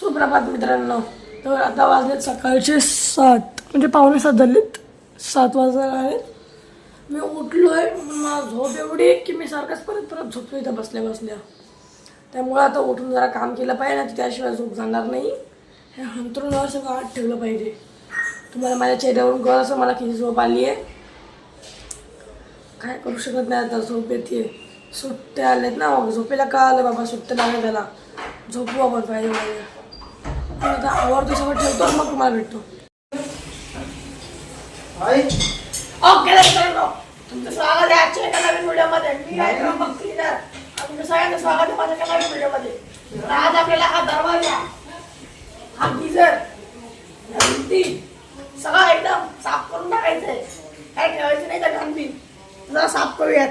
सुप्रभात मित्रांनो. तर आता वाजलेत सकाळचे सात. म्हणजे पावणे सात झालेत. सात वाजायला आहेत. मी उठलो आहे मला झोप एवढी की मी सारखाच परत परत झोपतो इथं बसल्या बसल्या. त्यामुळे आता उठून जरा काम केलं पाहिजे ना त्याशिवाय झोप जाणार नाही. हे अंतरुणावर सगळं आत ठेवलं पाहिजे. तुम्हाला माझ्या चेहऱ्यावरून कळ असं मला किती झोप आली आहे? काय करू शकत नाही आता झोप येते. सुट्टे आलेत ना मग झोपेला का आलं बाबा सुट्ट्या लागले त्याला. झोपू आपण पाहिजे माझ्या आता आवडतो सगळं ठेवतो मग तुम्हाला भेटतो. ओके तुमचं स्वागत आहे आजच्या एका नवीन व्हिडिओमध्ये. मी क्लीनर आणि तुमचं सगळ्यांचं स्वागत आहे माझ्या एका नवीन व्हिडिओमध्ये. आज आपल्याला हा दरवाजा हा गिझर भिंती सगळं एकदम साफ करून टाकायचं आहे. काय ठेवायचं नाही तर घाणबीन जरा साफ करूयात.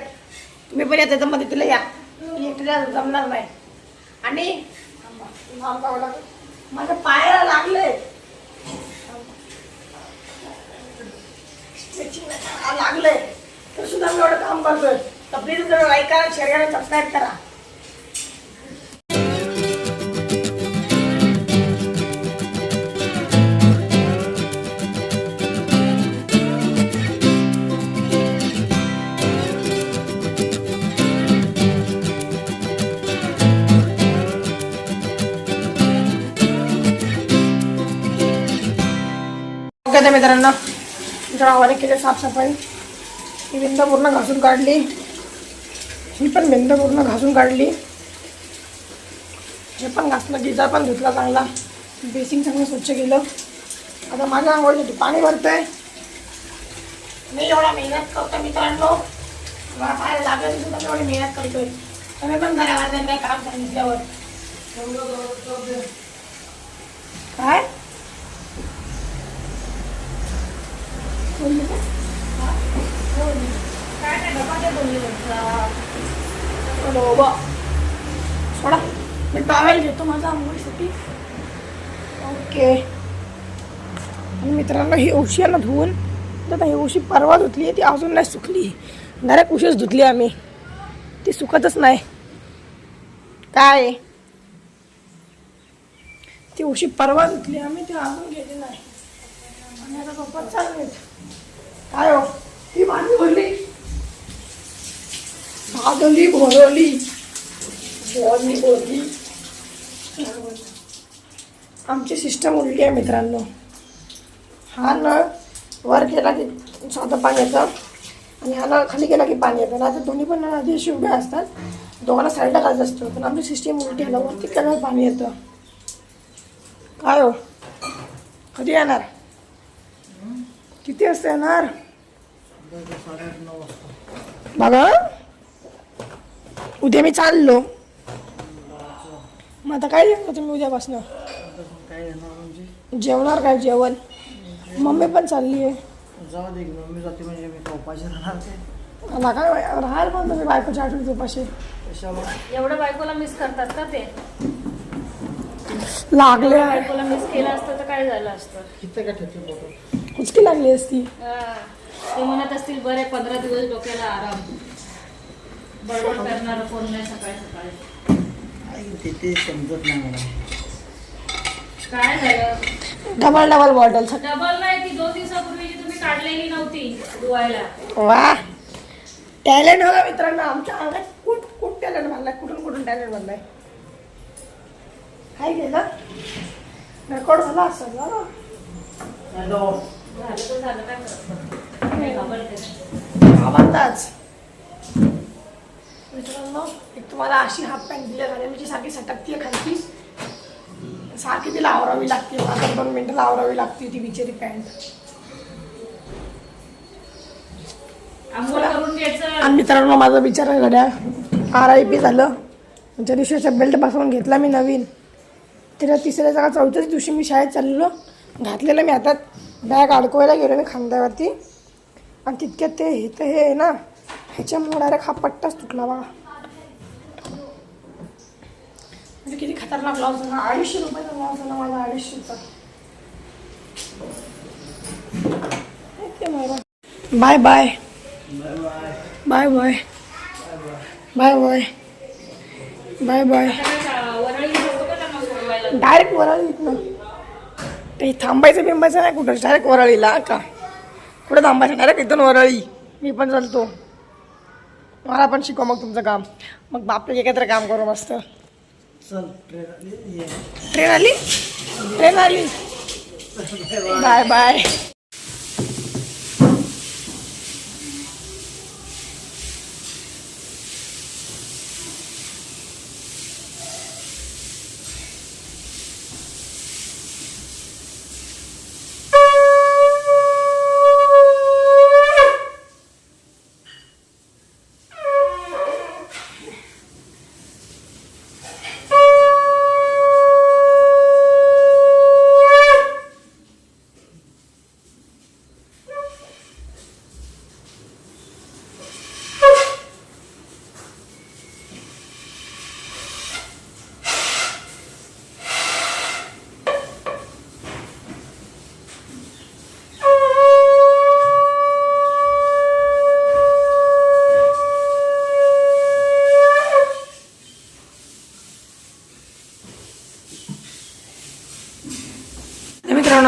तुम्ही पण या त्याच्या मदतीला या. एकट्याला जमणार नाही. आणि. माझ्या पायाला लागले लागले तर सुद्धा मी एवढं काम करतोय. तर प्लीज जर लाईक करा शेअर करा सबस्क्राईब करा. तर मित्रांनो. गावाने केली साफसफाई. ही भिंत पूर्ण घासून काढली. ही पण भिंत पूर्ण घासून काढली. हे पण घासलं गिजार पण धुतला चांगला. बेसिंग चांगलं स्वच्छ केलं. आता माझ्या आंघोळीसाठी पाणी भरतंय. मी एवढा मेहनत करतो मित्रांनो. मला लागेल सुद्धा एवढी मेहनत करतोय. तुम्ही पण घरावर काम सांगितल्यावर काय बोलली का? काय नाही डबाटे बोलली म्हटलं बा सोडा मी टॉवेल घेतो माझा आंघोळीसाठी ओके आणि मित्रांनो ही उशी धुवून तर आता ही उशी परवा धुतली आहे ती अजून नाही सुकली. डायरेक्ट उशीच धुतली आम्ही. ती सुकतच नाही. काय? ती उशी परवा धुतली आम्ही ती अजून गेली नाही. आणि आता पप्पा आहेत काय हो? ती भांडी भरली. भाजली भरवली. भरली आमची सिस्टम उलटी आहे मित्रांनो. हा नळ वर केला की साधं पाणी येतं आणि हा नळ खाली केला की पाणी येतं. आता दोन्ही पण नळ आधी अशी उभे असतात. दोघांना साईडला घालत असतो. पण आमची सिस्टीम उलटी आहे. ना वरती केल्यावर पाणी येतं. काय हो? कधी येणार? किती वाजता येणार? बघा. उद्या मी चाललो. मग आता काय जेवणार तुम्ही उद्यापासनं? काय येणार म्हणजे जेवणार काय जेवण? मम्मी पण चालली आहे. जाऊ दे मम्मी जाते म्हणजे मी उपाशी राहणार मला काय राहायला पण तुम्ही बायकोच्या आठवणी उपाशी एवढं बायकोला मिस करतात का ते? लागले बायकोला मिस केलं असतं तर काय झालं असतं? किती का ठेवते कुचकी लागली असती. हा. ते म्हणत असतील बरे पंधरा दिवस डोक्याला आराम. बडबड करणार कोण नाही सकाळी सकाळी. ते ते समजत नाही मला. काय झालं? डबल डबल बॉटल डबल नाही ती दोन दिवसापूर्वीची तुम्ही काढलेली नव्हती धुवायला. वा. टॅलेंट बघा मित्रांनो आमच्या अंगात कुठ कुठ टॅलेंट भरलाय कुठून कुठून टॅलेंट भरलाय काय केलं रेकॉर्ड झाला असं हॅलो. झालं तर झालं काय करत काय घाबरते आवडताच मित्रांनो एक तुम्हाला अशी हाफ पॅन्ट दिली झाली म्हणजे सारखी सटकती खालची सारखी तिला आवरावी लागते. आता दोन मिनिटाला आवरावी लागते ती बिचारी पॅन्ट आणि मित्रांनो माझा विचार आहे. घड्या आर आय पी झालं. ज्या दिवशी असा बेल्ट बसवून घेतला मी नवीन. त्याच्या तिसऱ्या जागा चौथ्याच दिवशी मी शाळेत चाललेलो. घातलेलं मी हातात. बॅग अडकवायला गेलो मी खांद्यावरती. आणि तितक्यात ते हे तर हे आहे ना ह्याच्यामुळे डायरेक्ट हा पट्टाच तुटला बघा म्हणजे किती खतरनाक लॉस झाला. अडीचशे रुपयाचा लॉस झाला माझा अडीचशेचा. Bye bye. Bye bye. Bye bye. Bye bye. Direct वराळी इथनं. ते थांबायचं बिंबायचं नाही कुठं डायरेक्ट वराळीला का? कुठं थांबायचं डायरेक्ट इथून वराळी. मी पण चालतो. मला पण शिकव मग तुमचं काम. मग बापले एकत्र काम करू मस्त. चल ट्रेन आली. ये. ट्रेन आली? ट्रेन आली? बाय बाय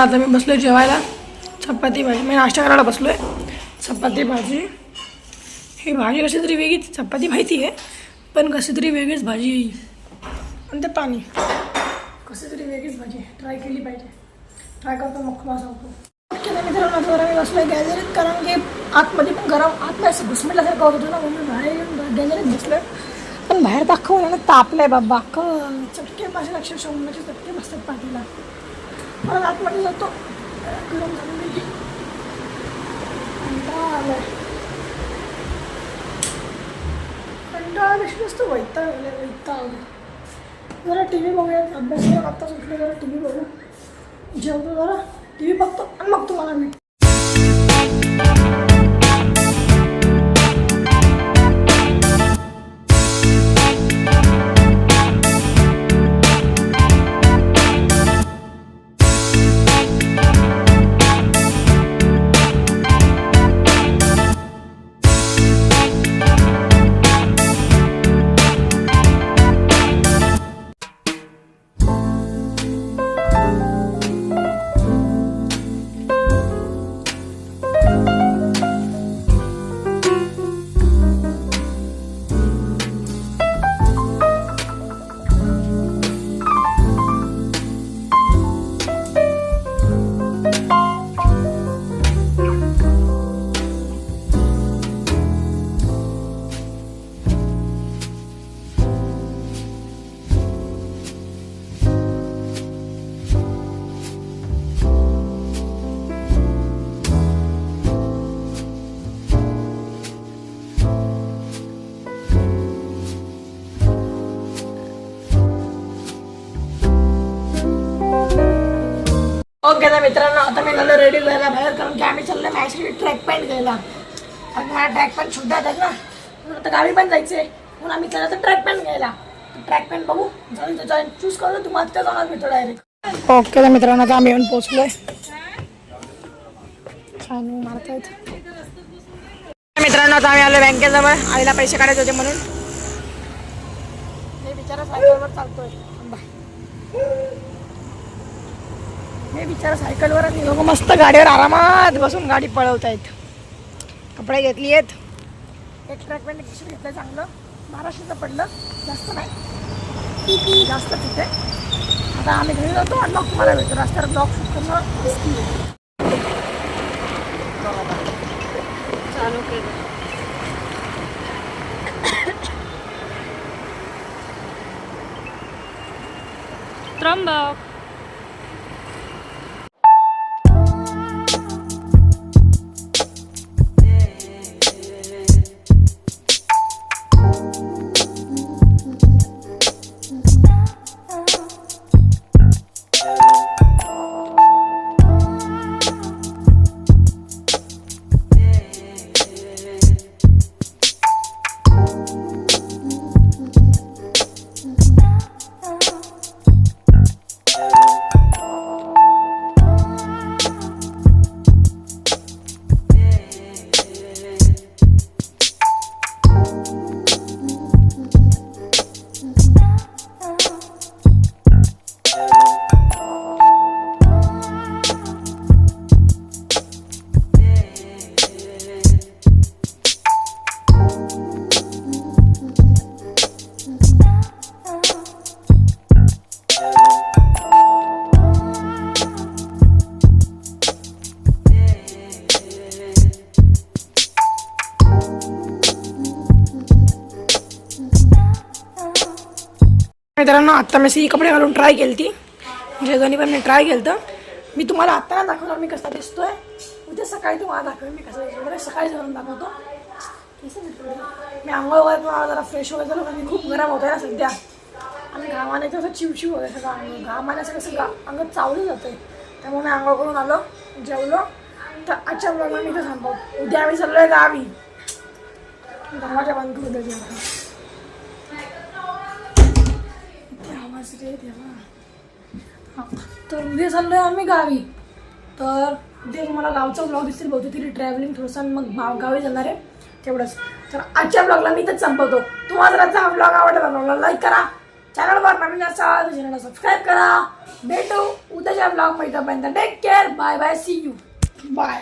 चला आता मी बसलोय जेवायला. चपाती भाजी. मी नाश्ता करायला बसलो आहे चपाती भाजी. ही भाजी कशी तरी वेगळीच. चपाती माहिती आहे पण कशी तरी वेगळीच भाजी येईल आणि ते पाणी. कशी तरी वेगळीच भाजी ट्राय केली पाहिजे. ट्राय करतो मग तुम्हाला सांगतो. मित्रांनो जर जरा मी आहे गॅलरीत कारण की आतमध्ये पण गरम आतमध्ये असं घुसमटल्यासारखं होत होतं ना म्हणून बाहेर येऊन गॅलरीत बसलोय. पण बाहेर दाखवलं ना आहे बाबा. क चटके माझ्या लक्ष उन्हाचे चटके बसतात पाठीला परत आतमध्ये जातो. गरम झालं की. कंटाळा आलाय. कंटाळा कशी नसतो वैता आलाय जरा टी व्ही बघूया. अभ्यास करून आत्ता सुटलं जरा टी व्ही बघू. जेवतो जरा. टी व्ही बघतो आणि मग तुम्हाला मी ओके तर मित्रांनो आता मी झालं रेडी व्हायला बाहेर कारण की आम्ही चाललो मॅचसाठी ट्रॅक पॅन्ट घ्यायला. कारण की मला ट्रॅक पॅन्ट सुद्धा आहेत ना. म्हणून आता गावी पण जायचे म्हणून आम्ही चाललो तर ट्रॅक पॅन्ट घ्यायला. ट्रॅक पॅन्ट बघू. जाऊन त्याच्या चूज करू. तुम्हाला तिथे जाणार भेटतो डायरेक्ट ओके तर मित्रांनो आता आम्ही येऊन पोचलोय छान मारतायत मित्रांनो आता आम्ही आलो बँकेजवळ. आईला पैसे काढायचे होते म्हणून. मी बिचारा सायकलवर चालतोय. हे बिचारा सायकलवर आणि लोक मस्त गाडीवर आरामात बसून गाडी पळवत आहेत कपडे घेतली आहेत एक ट्रॅक पॅन्ट किशोर घेतलं चांगलं. महाराष्ट्राचं पडलं. जास्त नाही. जास्त तिथे. आता आम्ही घरी जातो आणि मग तुम्हाला भेटतो रस्त्यावर ब्लॉक शूट करणं आहे. चालू केलं. त्र्यंबक मित्रांनो आत्ता मी सी कपडे घालून ट्राय केली ती जेजोनी म्हणजे पण मी ट्राय केलं तर मी तुम्हाला आत्ता नाही दाखवणार मी कसा दिसतोय. उद्या सकाळी तुम्हाला दाखवेन मी कसा दिसतो म्हणजे सकाळी घालून दाखवतो. मी आंघोळ वगैरे तुम्हाला जरा फ्रेश वगैरे झालं कारण खूप गरम होतोय ना सध्या. आणि घामाने कसं चिवचिव वगैरे सगळं अंग. घामाने असं कसं गा अंगात चावलं जातंय. त्यामुळे मी आंघोळ करून आलो जेवलो. तर आजच्या ब्लॉगला मी इथं थांबवतो. उद्या आम्ही चाललोय गावी. धर्माच्या बंद करू दे तर उद्या आहे आम्ही गावी. तर उद्या तुम्हाला गावचा ब्लॉग दिसतील बहुतेक तरी ट्रॅव्हलिंग थोडंसं मग गावी जाणार आहे. तेवढंच. तर आजच्या ब्लॉगला मी इथंच संपवतो. तुम्हाला जर आजचा हा ब्लॉग आवडला ब्लॉगला लाईक करा. चॅनलवर नवीन असाल तर चॅनलला सबस्क्राईब करा. भेटू उद्याच्या ब्लॉगमध्ये take care bye bye see you bye